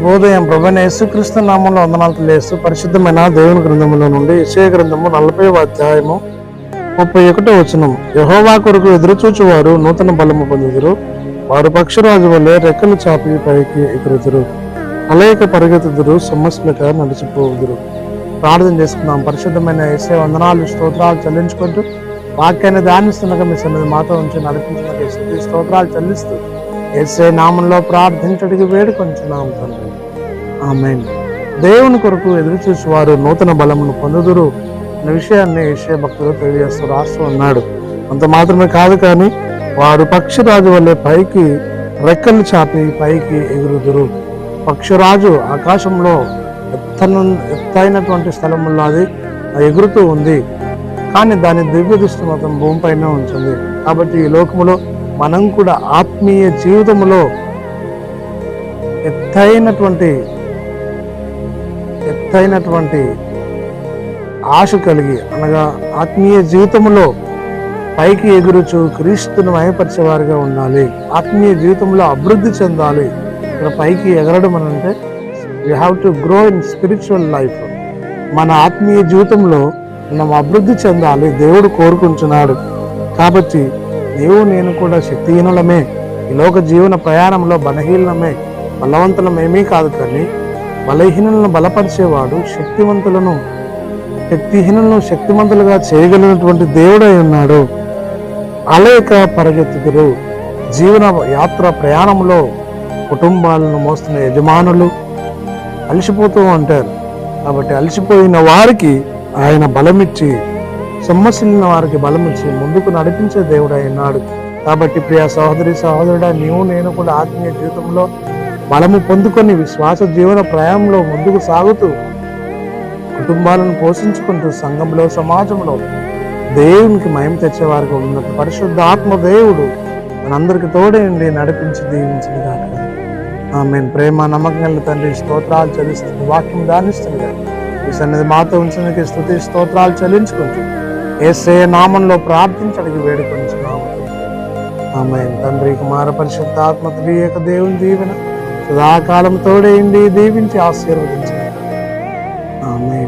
శుభోదయం. ప్రభైన యేసుక్రీస్తు నామంలో వందనాలు తెలియజేస్తూ పరిశుద్ధమైన దేవుని గ్రంథంలో నుండి యశయ గ్రంథము నలభై అధ్యాయము ముప్పై ఒకటో వచనం యహోవా కొరకు ఎదురుచూచువారు నూతన బలము పొందుదురు. వారు పక్షిరాజు వల్లే రెక్కలు చాపి పైకి ఎగురుదురు. అలేక పరిగెత్తుదురు సమస్యలుగా నడిచిపోదురు ప్రార్థన చేసుకుందాం. పరిశుద్ధమైన ఏసే వందనాలు స్తోత్రాలు చెల్లించుకుంటూ వాక్యాన్ని ధ్యానిస్తుండగా మీ సన్నిధి మాతో ఉంచి నడిపించిన స్తోత్రాలు చెల్లిస్తూ ఏసే నామంలో ప్రార్థించడానికి వేడుకొంచున్నాం తండ్రి. ఆమె దేవుని కొరకు ఎదురుచూసి వారు నూతన బలమును పొందుదురు అనే విషయాన్ని ఏషే భక్తులు తెలియజేస్తూ రాస్తూ ఉన్నాడు. అంత మాత్రమే కాదు కానీ వారు పక్షిరాజు వల్లే పైకి రెక్కలు చాపి పైకి ఎగురుదురు. పక్షిరాజు ఆకాశంలో ఎత్తన ఎత్తైనటువంటి స్థలంలో అది ఎగురుతూ ఉంది. కానీ దాని దివ్య దృష్టి మాత్రం భూమిపైనే ఉంటుంది. కాబట్టి ఈ లోకములో మనం కూడా ఆత్మీయ జీవితంలో ఎత్తైనటువంటి ఎత్తైనటువంటి ఆశ కలిగి అనగా ఆత్మీయ జీవితంలో పైకి ఎగురుచు క్రీస్తును మయపరిచేవారిగా ఉండాలి. ఆత్మీయ జీవితంలో అభివృద్ధి చెందాలి. ఇక్కడ పైకి ఎగరడం అని అంటే you have to grow in spiritual life మన ఆత్మీయ జీవితంలో మనం అభివృద్ధి చెందాలి. దేవుడు కోరుకుంటున్నాడు. కాబట్టి నీవు నేను కూడా శక్తిహీనులమే. ఈ లోక జీవన ప్రయాణంలో బలహీనమే బలవంతులమేమీ కాదు కానీ బలహీనులను బలపరిచేవాడు శక్తివంతులను. శక్తిహీనులను శక్తివంతులుగా చేయగలిగినటువంటి దేవుడై ఉన్నాడు. అలేక పరిగెత్తుదురు. జీవన యాత్ర ప్రయాణంలో కుటుంబాలను మోస్తున్న యజమానులు అలసిపోతూ ఉంటారు. కాబట్టి అలసిపోయిన వారికి ఆయన బలమిచ్చి సొమ్మసిల్లిన వారికి బలమిచ్చి ముందుకు నడిపించే దేవుడు ఉన్నాడు. కాబట్టి ప్రియ సహోదరి సహోదరుడా నీవు నేను కూడా ఆత్మీయ జీవితంలో బలము పొందుకొని విశ్వాస జీవన ప్రయాణంలో ముందుకు సాగుతూ కుటుంబాలను పోషించుకుంటూ సంఘంలో సమాజంలో దేవునికి మయం తెచ్చేవారికి ఉన్నట్టు పరిశుద్ధ ఆత్మ దేవుడు మనందరికి తోడేయండి నడిపించి దీవించింది కాక ఆమె ప్రేమ నమ్మకం కలిగిన తండ్రి స్తోత్రాలు చలిస్తుంది వాక్యం దానిస్తుంది ఈ సన్నిధి మాతో ఉంచడానికి స్థుతి స్తోత్రాలు చెల్లించుకుంటూ ఏసే నామంలో ప్రార్థించడానికి వేడుకొంచున్నాము ఆమె తండ్రి కుమార పరిశుద్ధ ఆత్మ త్రియేక దేవుని దీవెన సదాకాలం తోడేయండి దీవించి ఆశీర్వదించండి. ఆమె